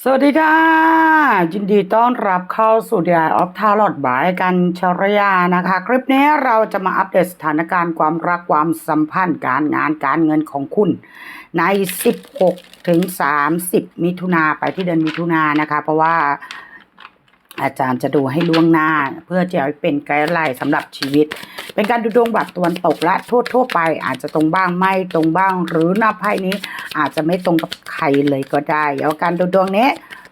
สวัสดีค่ะ ยินดีต้อนรับเข้าสู่ The Eye of Tarot บายกันชรยานะคะ คลิปนี้เราจะมาอัปเดตสถานการณ์ความรักความสัมพันธ์การงานการเงินของคุณ ใน 16 ถึง 30 มิถุนาไปที่เดือนมิถุนานะคะ เพราะว่า อาจารย์จะดูให้ล่วงหน้า เพื่อจะให้เป็นไกด์ไลน์สำหรับชีวิต เป็นการดูดวงแบบตะวันตกและทั่วทั่วไป อาจจะตรงบ้างไม่ตรงบ้าง หรือหน้าไพ่นี้อาจจะไม่ตรงกับใครเลยก็ได้เดี๋ยวการดูดวงนี้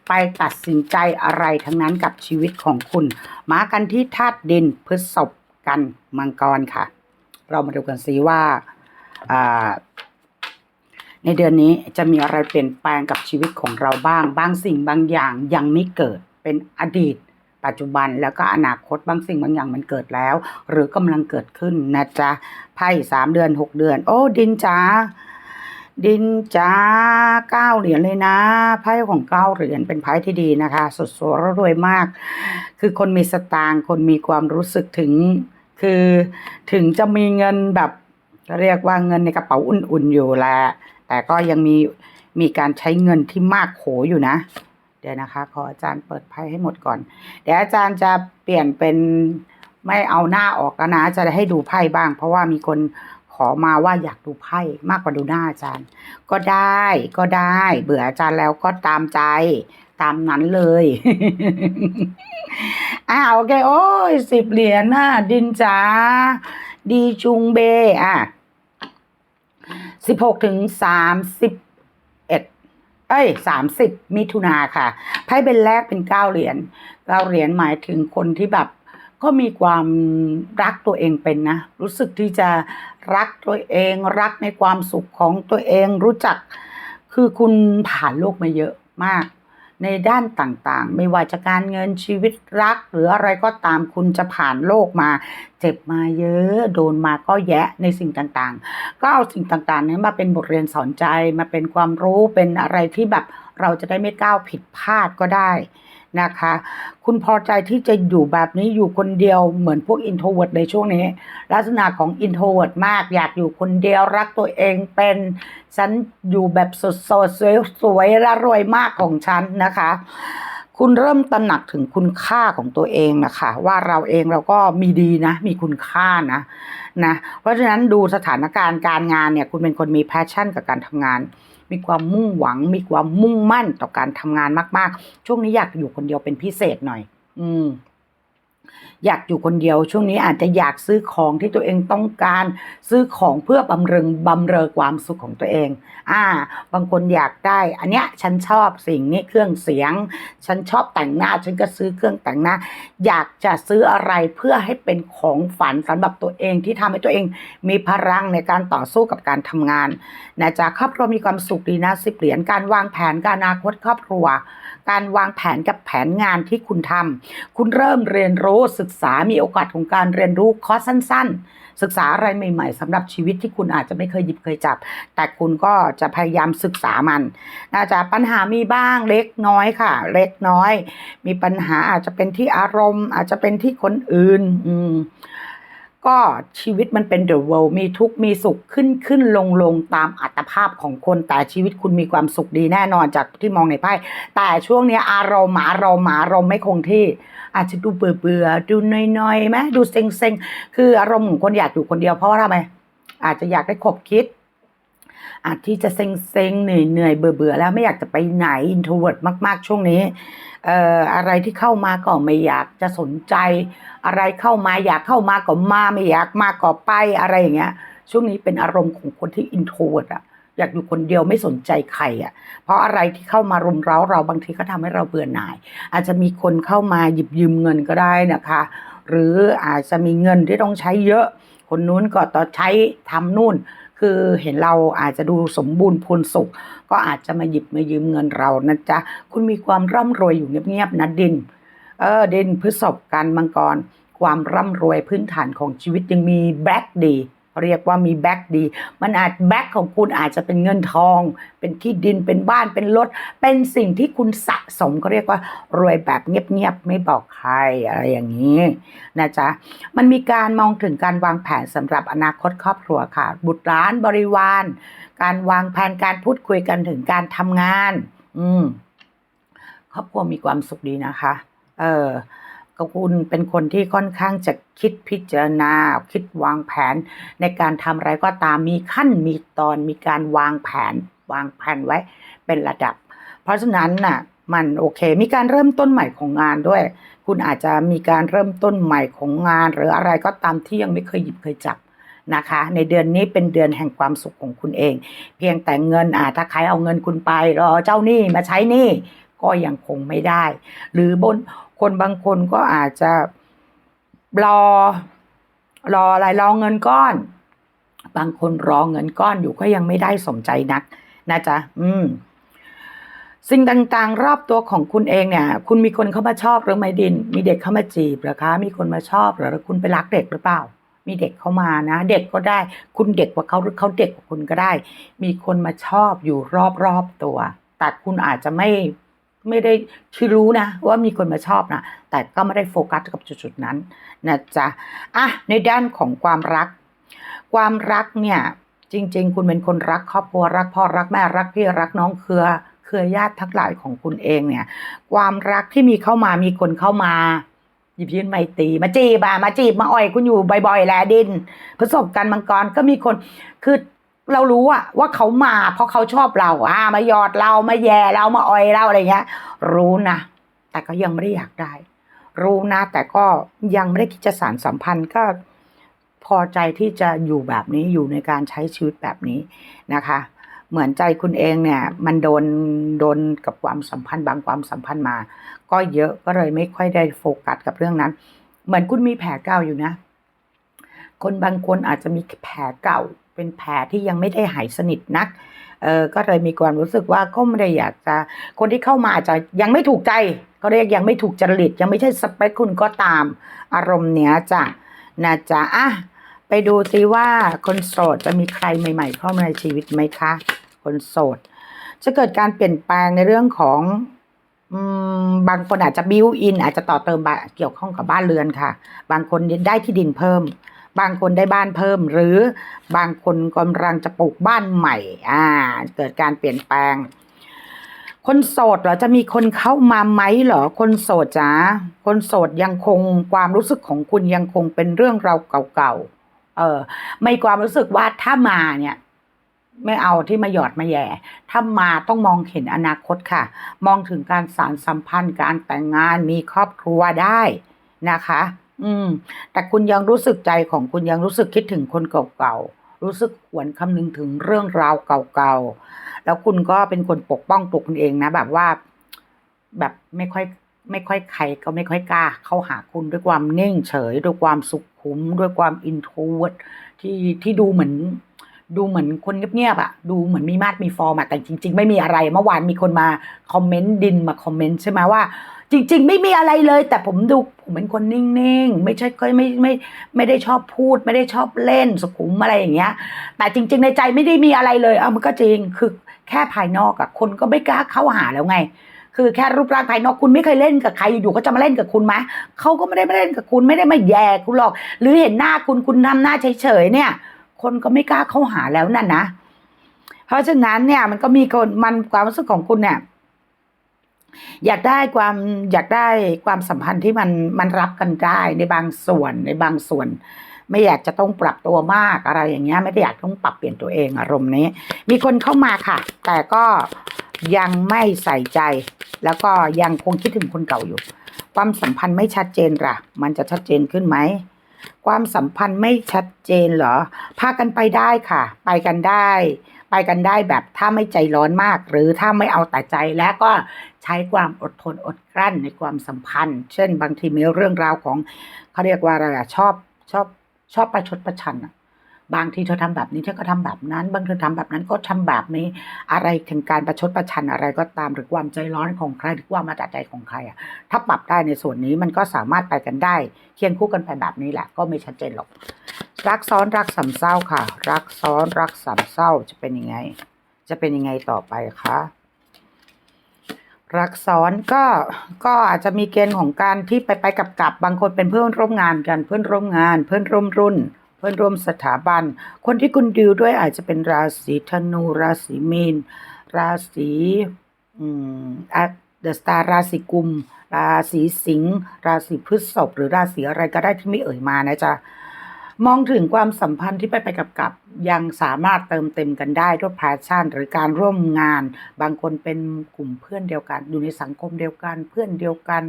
ไปตัดสินใจอะไรทั้งนั้นกับชีวิตของคุณ มากันที่ธาตุดินพฤษภกันมังกรค่ะ เรามาดูกันซิว่าในเดือนนี้จะมีอะไรเปลี่ยนแปลงกับชีวิตของเราบ้าง บางสิ่งบางอย่างยังไม่เกิด เป็นอดีต ปัจจุบันแล้วก็อนาคตบางสิ่งบางอย่างมันเกิดแล้ว หรือกำลังเกิดขึ้นนะจ๊ะไพ่สามเดือนหกเดือน โอ้ดินจ้าดินจ้าเก้าเหรียญเลยนะไพ่ของเก้าเหรียญเป็นไพ่ที่ดีนะคะ สดสวยรวยมาก คือคนมีสตางค์คนมีความรู้สึกถึง คือถึงจะมีเงินแบบเรียกว่าเงินในกระเป๋าอุ่นๆอยู่แหละแต่ก็ยังมีมีการใช้เงินที่มากโขอยู่นะ เดี๋ยวนะคะ ขออาจารย์เปิดไพ่ให้หมดก่อน เดี๋ยวอาจารย์จะเปลี่ยนเป็นไม่เอาหน้าออกแล้วนะจะได้ให้ดูไพ่บ้าง เพราะว่ามีคนขอมาว่าอยากดูไพ่มากกว่าดูหน้าอาจารย์ ก็ได้ก็ได้ เบื่ออาจารย์แล้วก็ตามใจตามนั้นเลยอ่าโอเคโอ้ยสิบเหรียญน่ะดินจ๋าดีจุงเบอะสิบหกถึงสามสิบ เอ้ยสามสิบมิถุนาค่ะไพ่เป็นแรกเป็นเก้าเหรียญเก้าเหรียญหมายถึงคนที่แบบก็มีความรักตัวเองเป็นนะ รู้สึกที่จะรักตัวเองรักในความสุขของตัวเองรู้จัก คือคุณผ่านโลกมาเยอะมาก ในด้านต่างๆ ไม่ว่าจะการเงินชีวิตรัก หรืออะไรก็ตามคุณจะผ่านโลกมา เจ็บมาเยอะ โดนมาก็แยะในสิ่งต่างๆ ก็เอาสิ่งต่างๆนี้มาเป็นบทเรียนสอนใจมาเป็นความรู้เป็นอะไรที่แบบเราจะได้ไม่ก้าวผิดพลาดก็ได้นะคะ คุณพอใจที่จะอยู่แบบนี้อยู่คนเดียวเหมือนพวกอินโทรเวิร์ดในช่วงนี้ ลักษณะของอินโทรเวิร์ดมากอยากอยู่คนเดียวรักตัวเองเป็นฉันอยู่แบบสดสดสวยสวยๆและรวยมากของฉันนะคะ คุณเริ่มตระหนักถึงคุณค่าของตัวเองนะคะว่าเราเองเราก็มีดีนะ มีคุณค่านะนะเพราะฉะนั้นดูสถานการณ์การงานเนี่ย คุณเป็นคนมีแพชชั่นกับการทำงาน มีความมุ่งหวัง มีความมุ่งมั่นต่อการทำงานมาก ๆ ช่วงนี้อยากอยู่คนเดียวเป็นพิเศษหน่อย อืม อยากอยู่คนเดียวช่วงนี้อาจจะอยากซื้อของที่ตัวเองต้องการ ซื้อของเพื่อบำเริงบำเรอความสุขของตัวเอง อ่า บางคนอยากได้ อันเนี้ยฉันชอบสิ่งนี้เครื่องเสียง ฉันชอบแต่งหน้า ฉันก็ซื้อเครื่องแต่งหน้า อยากจะซื้ออะไรเพื่อให้เป็นของฝันสำหรับตัวเองที่ทำให้ตัวเองมีพลังในการต่อสู้กับการทำงานนะจ๊ะครอบครัวมีความสุขดีนะสิบเหรียญการวางแผนการอนาคตครอบครัว การวางแผนกับแผนงานที่คุณทำคุณเริ่มเรียนรู้ศึกษามีโอกาสของการเรียนรู้คอร์สสั้น ๆ ศึกษาอะไรใหม่ ๆสำหรับชีวิตที่คุณอาจจะไม่เคยหยิบเคยจับ แต่คุณก็จะพยายามศึกษามันน่าจะปัญหามีบ้างเล็กน้อยค่ะ เล็กน้อย มีปัญหาอาจจะเป็นที่อารมณ์ อาจจะเป็นที่คนอื่น อืม ก็ชีวิตมันเป็นเดอะเวิลด์มีทุกมีสุขขึ้นขึ้นลงลงตามอัตภาพของคน แต่ชีวิตคุณมีความสุขดีแน่นอนจากที่มองในไพ่แต่ช่วงนี้อารมณ์อารมณ์อารมณ์ไม่คงที่ อาจจะดูเบื่อเบื่อดูน้อยๆไหมดูเซ็งเซ็งๆคืออารมณ์ของคนอยากอยู่คนเดียวเพราะว่าทำไมอาจจะอยากได้ขบคิด อาจที่จะเซ็งเซ็งๆเหนื่อยเหนื่อยเบื่อเบื่อๆแล้วไม่อยากจะไปไหนอินโทรเวิร์ดมาก ๆ ช่วงนี้เอ่ออะไรที่เข้ามาก็ไม่อยากจะสนใจ อะไรเข้ามาอยากเข้ามาก็มาไม่อยากมาก็ไปอะไรอย่างเงี้ย ช่วงนี้เป็นอารมณ์ของคนที่อินโทรเวิร์ดอะอยากอยู่คนเดียวไม่สนใจใครอะเพราะอะไรที่เข้ามารุมเร้าเราบางทีก็ทำให้เราเบื่อหน่าย อาจจะมีคนเข้ามาหยิบยืมเงินก็ได้นะคะ หรืออาจจะมีเงินที่ต้องใช้เยอะ คนนู้นก็ต่อใช้ทำนู่น คือเห็นเราอาจจะดูสมบูรณ์พูนสุข ก็อาจจะมาหยิบมายืมเงินเรานะจ๊ะ คุณมีความร่ำรวยอยู่เงียบๆนะดิน เออดินพฤษภการมังกร ความร่ำรวยพื้นฐานของชีวิตยังมีแบ็กดี เรียกว่ามีแบ็กดี มันอาจแบ็กของคุณอาจจะเป็นเงินทอง เป็นที่ดิน เป็นบ้าน เป็นรถ เป็นสิ่งที่คุณสะสมก็เรียกว่ารวยแบบเงียบๆ ไม่บอกใครอะไรอย่างนี้นะจ๊ะ มันมีการมองถึงการวางแผนสำหรับอนาคตครอบครัวค่ะ บุตรหลานบริวาร การวางแผนการพูดคุยกันถึงการทำงาน อืม ครอบครัวมีความสุขดีนะคะ เออ คุณเป็นคนที่ค่อนข้างจะคิดพิจารณา คิดวางแผน ในการทำอะไรก็ตามมีขั้นมีตอนมีการวางแผน วางแผนไว้เป็นระดับ เพราะฉะนั้นน่ะมันโอเค มีการเริ่มต้นใหม่ของงานด้วย คุณอาจจะมีการเริ่มต้นใหม่ของงาน หรืออะไรก็ตามที่ยังไม่เคยหยิบเคยจับนะคะ ในเดือนนี้เป็นเดือนแห่งความสุขของคุณเอง เพียงแต่เงินอ่าถ้าใครเอาเงินคุณไปรอเจ้าหนี้มาใช้หนี้ก็ยังคงไม่ได้ หรือบน คนบางคนก็อาจจะรอรออะไรรอเงินก้อน บางคนรอเงินก้อนอยู่ก็ยังไม่ได้สมใจนัก นะจ๊ะ อืม สิ่งต่างๆ รอบตัวของคุณเองเนี่ย คุณมีคนเข้ามาชอบหรือไม่ดิน มีเด็กเข้ามาจีบหรือคะ มีคนมาชอบหรอหรือคุณไปรักเด็กหรือเปล่า มีเด็กเข้ามานะ เด็กก็ได้ คุณเด็กกว่าเขาหรือเขาเด็กกว่าคุณก็ได้ มีคนมาชอบอยู่รอบๆตัว แต่คุณอาจจะไม่ ไม่ได้คือรู้นะ ว่ามีคนมาชอบนะแต่ก็ไม่ได้โฟกัสกับจุดๆนั้นนะจ๊ะอะในด้านของความรัก ความรักเนี่ยจริง ๆ คุณเป็นคนรักครอบครัวรักพ่อรักแม่รักพี่รักน้องเครือเครือญาติทั้งหลายของคุณเองเนี่ย ความรักที่มีเข้ามามีคนเข้ามาหยิบยื่นไมตีมาจีบอะมาจีบมาอ่อยคุณอยู่บ่อยๆแหละดินประสบการณ์มังกรก็มีคนคือ เรารู้อะว่าเขามาเพราะเขาชอบเราอ่ามาหยอดเรามาแย่เรามาอ่อยเราอะไรเงี้ย รู้นะแต่ก็ยังไม่ได้อยากได้ รู้นะแต่ก็ยังไม่ได้คิดจะสานสัมพันธ์ก็พอใจที่จะอยู่แบบนี้อยู่ในการใช้ชีวิตแบบนี้นะคะ เหมือนใจคุณเองเนี่ย มันโดนโดนกับความสัมพันธ์บางความสัมพันธ์มา ก็เยอะก็เลยไม่ค่อยได้โฟกัสกับเรื่องนั้น เหมือนคุณมีแผลเก่าอยู่นะ คนบางคนอาจจะมีแผลเก่า เป็นแผลที่ยังไม่ได้หายสนิทนักเออก็เลยมีความรู้สึกว่าก็ไม่ได้อยากจะคนที่เข้ามาอาจจะยังไม่ถูกใจก็เรียกยังไม่ถูกจริตยังไม่ใช่สเปคคุณก็ตามอารมณ์เนี้ยจ้ะนะจ๊ะอะไปดูซิว่าคนโสดจะมีใครใหม่ ๆ เข้ามาในชีวิตไหมคะ คนโสด จะเกิดการเปลี่ยนแปลงในเรื่องของบางคนอาจจะบิวอินอาจจะต่อเติมบาเกี่ยวข้องกับบ้านเรือนค่ะ บางคนได้ที่ดินเพิ่ม บางคนได้บ้านเพิ่ม หรือบางคนกำลังจะปลูกบ้านใหม่ อ่า เกิดการเปลี่ยนแปลง คนโสดเหรอจะมีคนเข้ามาไหมเหรอคนโสดจ้าคนโสดยังคงความรู้สึกของคุณยังคงเป็นเรื่องเราเก่าๆเออไม่ความรู้สึกว่าถ้ามาเนี่ยไม่เอาที่มาหยอดมาแย่ ถ้ามาต้องมองเห็นอนาคตค่ะ มองถึงการสารสัมพันธ์ การแต่งงานมีครอบครัวได้นะคะ อืม แต่คุณยังรู้สึกใจของคุณยังรู้สึกคิดถึงคนเก่าๆ รู้สึกหวนคำนึงถึงเรื่องราวเก่าๆ แล้วคุณก็เป็นคนปกป้องตัวคุณเองนะ แบบว่า แบบไม่ค่อย ไม่ค่อยใครก็ไม่ค่อยกล้า เข้าหาคุณด้วยความนิ่งเฉย ด้วยความสุขุม ด้วยความอินโทรเวิร์ดที่ที่ดูเหมือน ดูเหมือนคนเงียบๆอะดูเหมือนมีมาดมีฟอร์มอะแต่จริง ๆ ไม่มีอะไร เมื่อวานมีคนมาคอมเมนต์ดินมาคอมเมนต์ใช่ไหมว่า จริง ๆ ไม่มีอะไรเลย แต่ผมดูผมเป็นคนนิ่งๆ ไม่ใช่ค่อยไม่ไม่ไม่ได้ชอบพูด ไม่ได้ชอบเล่นสุขุมอะไรอย่างเงี้ย แต่จริง ๆ ในใจไม่ได้มีอะไรเลยเอามันก็จริงคือแค่ภายนอกอะคนก็ไม่กล้าเข้าหาแล้วไงคือแค่รูปร่างภายนอกคุณไม่เคยเล่นกับใครอยู่ๆก็จะมาเล่นกับคุณไหมเขาก็ไม่ได้มาเล่นกับคุณไม่ได้มาแย่คุณหรอก หรือเห็นหน้าคุณคุณทำหน้าเฉยๆเนี่ย คนก็ไม่กล้าเข้าหาแล้วนั่นนะเพราะฉะนั้นเนี่ย มันก็มีคนมันความรู้สึกของคุณเนี่ย อยากได้ความอยากได้ความสัมพันธ์ที่มันมันรับกันได้ในบางส่วนในบางส่วน ไม่อยากจะต้องปรับตัวมากอะไรอย่างเงี้ย ไม่ได้อยากต้องปรับเปลี่ยนตัวเองอารมณ์นี้ มีคนเข้ามาค่ะ แต่ก็ยังไม่ใส่ใจ แล้วก็ยังคงคิดถึงคนเก่าอยู่ ความสัมพันธ์ไม่ชัดเจนล่ะ มันจะชัดเจนขึ้นไหม ความสัมพันธ์ไม่ชัดเจนเหรอ พากันไปได้ค่ะ ไปกันได้ ไปกันได้แบบถ้าไม่ใจร้อนมาก หรือถ้าไม่เอาแต่ใจและก็ใช้ความอดทนอดกลั้นในความสัมพันธ์ เช่น บางทีมีเรื่องราวของเขาเรียกว่าอะไรอะชอบชอบชอบประชดประชันอะ บางทีเธอทำแบบนี้เธอก็ทำแบบนั้น บางเธอทำแบบนั้นก็ทำแบบนี้ อะไรถึงการประชดประชันอะไรก็ตามหรือความใจร้อนของใครหรือความมาจากใจของใครอะถ้าปรับได้ในส่วนนี้มันก็สามารถไปกันได้ เคียงคู่กันไปแบบนี้แหละ ก็ไม่ชัดเจนหรอก รักซ้อนรักสามเศร้าค่ะ รักซ้อนรักสามเศร้าจะเป็นยังไง จะเป็นยังไงต่อไปคะรักซ้อนก็ก็อาจจะมีเกณฑ์ของการที่ไปไปกับกับบางคนเป็นเพื่อนร่วมงานกันเพื่อนร่วมงาน เพื่อนร่วมรุ่น เพื่อนร่วมสถาบัน คนที่คุณดิวด้วยอาจจะเป็นราศีธนู ราศีมีน ราศีอืมเดอะสตาร์ราศีกุม ราศีสิงห์ราศีพฤษภหรือราศีอะไรก็ได้ที่ไม่เอ่ยมานะจ๊ะมองถึงความสัมพันธ์ที่ไปไปกับกับ ยังสามารถเติมเต็มกันได้ด้วยพาชั่น หรือการร่วมงาน บางคนเป็นกลุ่มเพื่อนเดียวกัน อยู่ในสังคมเดียวกัน เพื่อนเดียวกัน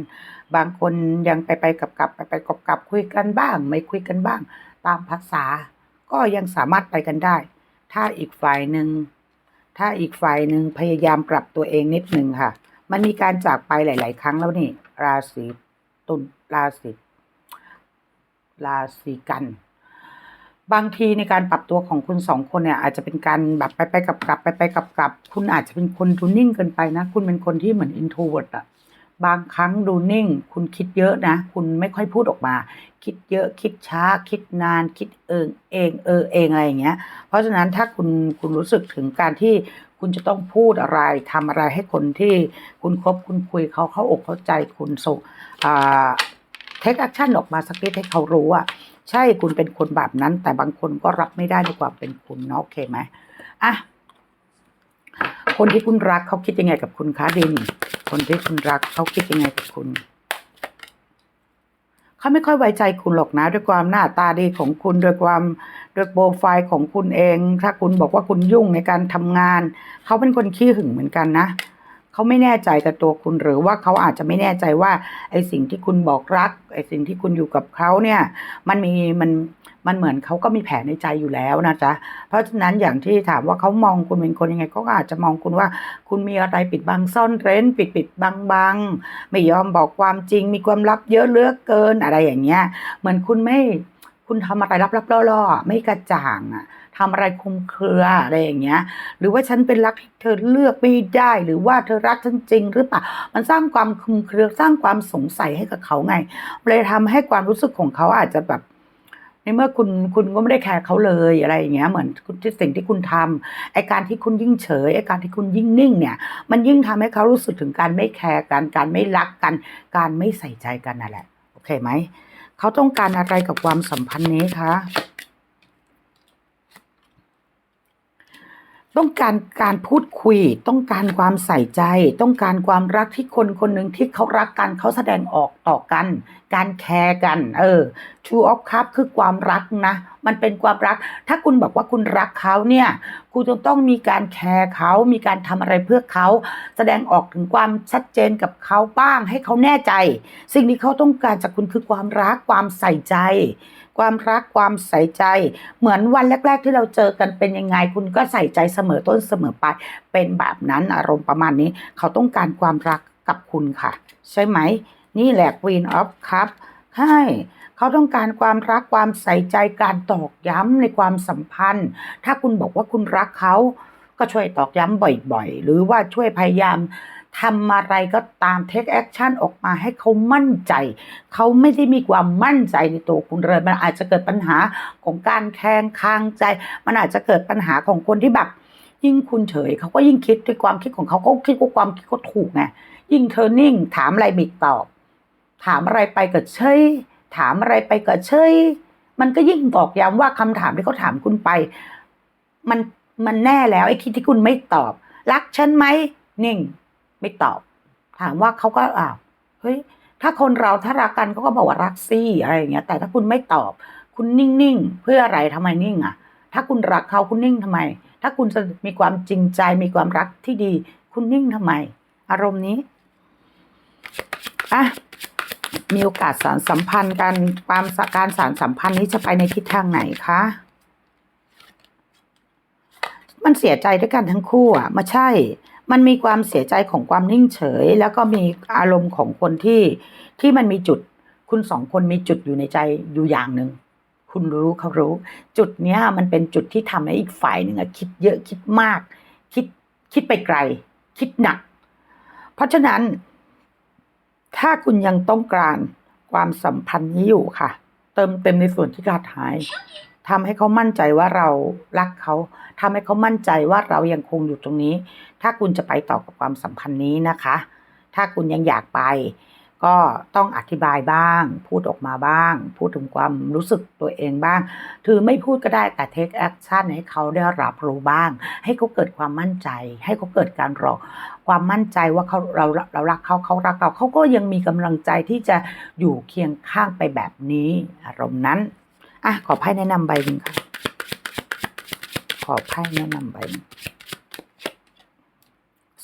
บางคนยังไปไปกับกับไปไปกับกับคุยกันบ้าง ไม่คุยกันบ้าง ตามภาษา ก็ยังสามารถไปกันได้ ถ้าอีกฝ่ายหนึ่งถ้าอีกฝ่ายหนึ่งพยายามปรับตัวเองนิดหนึ่งค่ะ มันมีการจากไปหลาย ๆ ครั้งแล้วนี่ ราศีตุลราศีราศีกัน บางทีในการปรับตัวของคุณสองคนเนี่ย อาจจะเป็นการแบบไปไปกับกลับไปไปกับกลับคุณอาจจะเป็นคนดูนิ่งเกินไปนะ คุณเป็นคนที่เหมือนอินโทรเวิร์ดอะ บางครั้งดูนิ่ง คุณคิดเยอะนะ คุณไม่ค่อยพูดออกมา คิดเยอะคิดช้า คิดนาน คิดเอิงเองเออเองอะไรอย่างเงี้ย เพราะฉะนั้นถ้าคุณคุณรู้สึกถึงการที่คุณจะต้องพูดอะไรทำอะไรให้คนที่คุณคบคุณคุยเขาเข้าอกเข้าใจคุณส่งอ่าเทคแอคชั่นออกมาสักนิดให้เขารู้ว่าใช่คุณเป็นคนแบบนั้น แต่บางคนก็รับไม่ได้ในความเป็นคุณเนาะโอเคไหมอะคนที่คุณรักเขาคิดยังไงกับคุณคะดิน คนที่คุณรักเขาคิดยังไงกับคุณ เขาไม่ค่อยไว้ใจคุณหรอกนะ ด้วยความหน้าตาดีของคุณด้วยความด้วยโปรไฟล์ของคุณเอง ถ้าคุณบอกว่าคุณยุ่งในการทำงาน เขาเป็นคนขี้หึงเหมือนกันนะเขาไม่แน่ใจกับตัวคุณหรือว่าเขาอาจจะไม่แน่ใจว่าไอ้สิ่งที่คุณบอกรักไอ้สิ่งที่คุณอยู่กับเขาเนี่ย มันมีมัน มันเหมือนเขาก็มีแผนในใจอยู่แล้วนะจ๊ะเพราะฉะนั้นอย่างที่ถามว่าเขามองคุณเป็นคนยังไงเขาก็อาจจะมองคุณว่า คุณมีอะไรปิดบังซ่อนเร้น ปิดปิดบังบังไม่ยอมบอกความจริง มีความลับเยอะเลือกเกินอะไรอย่างเงี้ย เหมือนคุณไม่คุณทำอะไรลับๆล่อๆไม่กระจ่างอะทำอะไรคลุมเครืออะไรอย่างเงี้ย หรือว่าฉันเป็นรักที่เธอเลือกไม่ได้ หรือว่าเธอรักฉันจริงหรือเปล่า มันสร้างความคลุมเครือสร้างความสงสัยให้กับเขาไงเลยทำให้ความรู้สึกของเขาอาจจะแบบ ในเมื่อคุณคุณก็ไม่ได้แคร์เขาเลยอะไรอย่างเงี้ยเหมือนที่สิ่งที่คุณทำไอการที่คุณยิ่งเฉยไอการที่คุณยิ่งนิ่งเนี่ย มันยิ่งทำให้เขารู้สึกถึงการไม่แคร์กันการไม่รักกัน การไม่ใส่ใจกันนั่นแหละ โอเคไหมเขาต้องการอะไรกับความสัมพันธ์นี้คะ ต้องการการพูดคุย ต้องการความใส่ใจ ต้องการความรักที่คนคนหนึ่งที่เขารักกันเขาแสดงออกต่อกัน การแคร์กัน เออ True of Cup คือความรักนะ มันเป็นความรัก ถ้าคุณบอกว่าคุณรักเขาเนี่ย คุณจะต้องมีการแคร์เขา มีการทำอะไรเพื่อเขา แสดงออกถึงความชัดเจนกับเขาบ้าง ให้เขาแน่ใจ สิ่งที่เขาต้องการจากคุณคือความรัก ความใส่ใจ ความรักความใส่ใจ เหมือนวันแรก ๆ ที่เราเจอกันเป็นยังไง คุณก็ใส่ใจเสมอต้นเสมอปลายเป็นแบบนั้นอารมณ์ประมาณนี้ เขาต้องการความรักกับคุณค่ะ ใช่ไหม นี่แหละ Queen of Cup ใช่เขาต้องการความรักความใส่ใจการตอกย้ำในความสัมพันธ์ ถ้าคุณบอกว่าคุณรักเขาก็ช่วยตอกย้ำบ่อยๆ หรือว่าช่วยพยายาม ทำอะไรก็ตาม take action ออกมาให้เขามั่นใจ เขาไม่ได้มีความมั่นใจในตัวคุณเลย มันอาจจะเกิดปัญหาของการแข่งค้างใจ มันอาจจะเกิดปัญหาของคนที่แบบยิ่งคุณเฉยเขาก็ยิ่งคิดด้วยความคิดของเขาเขาคิดว่าความคิดเขาถูกไงยิ่งเธอนิ่ง ถามอะไรไม่ตอบ ถามอะไรไปก็เฉยถามอะไรไปก็เฉยมันก็ยิ่งบอกย้ำว่าคำถามที่เขาถามคุณไป มันมันแน่แล้วไอ้คิดที่คุณไม่ตอบ รักฉันไหมนิ่ง ไม่ตอบ ถามว่าเขาก็อ้าวเฮ้ยถ้าคนเราถ้ารักกันเขาก็บอกว่ารักซี่อะไรอย่างเงี้ย แต่ถ้าคุณไม่ตอบ คุณนิ่งๆ เพื่ออะไรทำไมนิ่งอะ ถ้าคุณรักเขาคุณนิ่งทำไม ถ้าคุณมีความจริงใจมีความรักที่ดี คุณนิ่งทำไม อารมณ์นี้อะมีโอกาสสารสัมพันธ์กันความสการสารสัมพันธ์นี้จะไปในทิศทางไหนคะมันเสียใจด้วยกันทั้งคู่อะม่ใช่ มันมีความเสียใจของความนิ่งเฉย แล้วก็มีอารมณ์ของคนที่ที่มันมีจุด คุณสองคนมีจุดอยู่ในใจอยู่อย่างหนึ่งคุณรู้เขารู้ จุดเนี้ยมันเป็นจุดที่ทำให้อีกฝ่ายหนึ่งอะคิดเยอะคิดมาก คิดคิดไปไกล คิดหนัก เพราะฉะนั้น ถ้าคุณยังต้องการความสัมพันธ์นี้อยู่ค่ะ เติมเต็มในส่วนที่ขาดหาย ทำให้เขามั่นใจว่าเรารักเขาทำให้เขามั่นใจว่าเรายังคงอยู่ตรงนี้ ถ้าคุณจะไปต่อกับความสัมพันธ์นี้นะคะ ถ้าคุณยังอยากไป ก็ต้องอธิบายบ้าง พูดออกมาบ้าง พูดถึงความรู้สึกตัวเองบ้าง ถือไม่พูดก็ได้แต่ take action ให้เขาได้รับรู้บ้าง ให้เขาเกิดความมั่นใจ ให้เขาเกิดการรอความมั่นใจว่าเขาเราเรารักเขาเขารักเราเขาก็ยังมีกำลังใจที่จะอยู่เคียงข้างไปแบบนี้อารมณ์นั้น อะขอไพ่แนะนำใบหนึ่งค่ะ ขอไพ่แนะนำใบหนึ่ง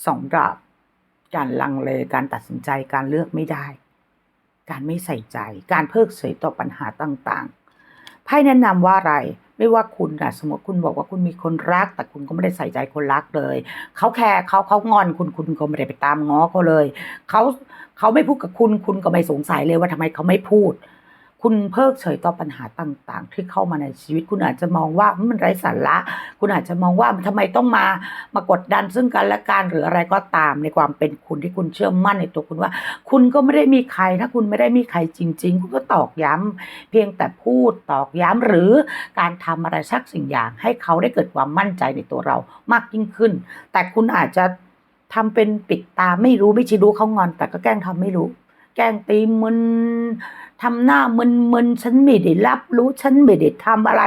สองดาบการลังเลการตัดสินใจการเลือกไม่ได้ การไม่ใส่ใจ การเพิกเฉยต่อปัญหาต่างๆไพ่แนะนำว่าอะไรไม่ว่าคุณนะสมมติคุณบอกว่าคุณมีคนรัก แต่คุณก็ไม่ได้ใส่ใจคนรักเลย เขาแคร์เขาเขางอนคุณคุณก็ไม่ได้ไปตามง้อเขาเลย เขาเขาไม่พูดกับคุณคุณก็ไม่สงสัยเลยว่าทำไมเขาไม่พูด คุณเพิกเฉยต่อปัญหาต่าง ๆ ที่เข้ามาในชีวิต คุณอาจจะมองว่ามันไร้สาระ คุณอาจจะมองว่าทำไมต้องมามากดดันซึ่งกันและกันหรืออะไรก็ตามในความเป็นคุณที่คุณเชื่อมั่นในตัวคุณว่า คุณก็ไม่ได้มีใครถ้าคุณไม่ได้มีใครจริง ๆ คุณก็ตอกย้ำเพียงแต่พูดตอกย้ำหรือการทำอะไรสักสิ่งอย่าง ให้เขาได้เกิดความมั่นใจในตัวเรามากยิ่งขึ้น แต่คุณอาจจะทำเป็นปิดตาไม่รู้ไม่ชี้รู้เขางอน แต่ก็แกล้งทำไม่รู้ แกล้งตีมึน ทำหน้ามึนมึนๆฉันไม่ได้รับรู้ฉันไม่ได้ทำอะไร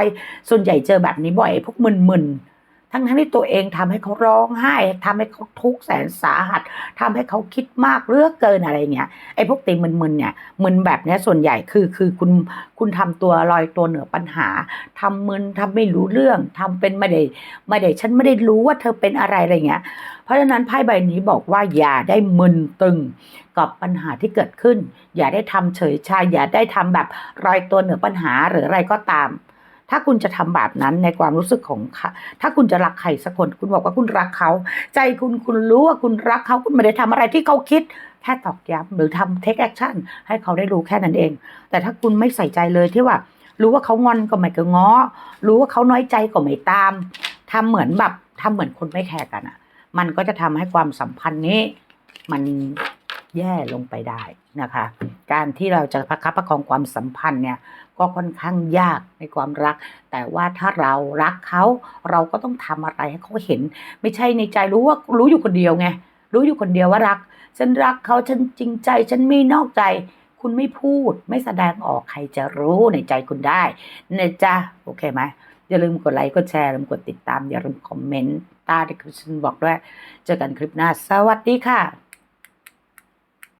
ส่วนใหญ่เจอแบบนี้บ่อยพวกมึนมึนๆ ทั้งทั้งที่ตัวเองทำให้เขาร้องไห้ทำให้เขาทุกข์แสนสาหัสทำให้เขาคิดมากเลือกเกินอะไรเงี้ยไอ้พวกตีมึนมึนๆเนี่ยมึนแบบเนี้ยส่วนใหญ่คือคือคุณคุณทำตัวลอยตัวเหนือปัญหาทำมึนทำไม่รู้เรื่องทำเป็นไม่ได้ไม่ได้ฉันไม่ได้รู้ว่าเธอเป็นอะไรอะไรเงี้ย เพราะฉะนั้นไพ่ใบนี้บอกว่าอย่าได้มึนตึงกับปัญหาที่เกิดขึ้น อย่าได้ทำเฉยชาอย่าได้ทำแบบรอยตัวเหนือปัญหาหรืออะไรก็ตาม ถ้าคุณจะทำแบบนั้นในความรู้สึกของค่ะถ้าคุณจะรักใครสักคน คุณบอกว่าคุณรักเขา ใจคุณคุณรู้ว่าคุณรักเขาคุณไม่ได้ทำอะไรที่เขาคิด แค่ตอกย้ำหรือทำ take action ให้เขาได้รู้แค่นั้นเอง แต่ถ้าคุณไม่ใส่ใจเลยที่ว่า รู้ว่าเขางอนก็ไม่ก็ง้อ รู้ว่าเขาน้อยใจก็ไม่ตามทำเหมือนแบบทำเหมือนคนไม่แคร์กันอะ มันก็จะทำให้ความสัมพันธ์นี้ มัน แย่ลงไปได้นะคะ การที่เราจะประคับประคองความสัมพันธ์เนี่ยก็ค่อนข้างยากในความรัก แต่ว่าถ้าเรารักเขาเราก็ต้องทำอะไรให้เขาเห็น ไม่ใช่ในใจรู้ว่ารู้อยู่คนเดียวไงรู้อยู่คนเดียวว่ารัก ฉันรักเขาฉันจริงใจ ฉันไม่นอกใจ คุณไม่พูดไม่แสดงออกใครจะรู้ในใจคุณได้นะจ๊ะโอเคไหมอย่าลืมกดไลค์กดแชร์อย่าลืมกดติดตามอย่าลืมคอมเมนต์ใต้ที่คุณบอกด้วย เจอกันคลิปหน้า สวัสดีค่ะ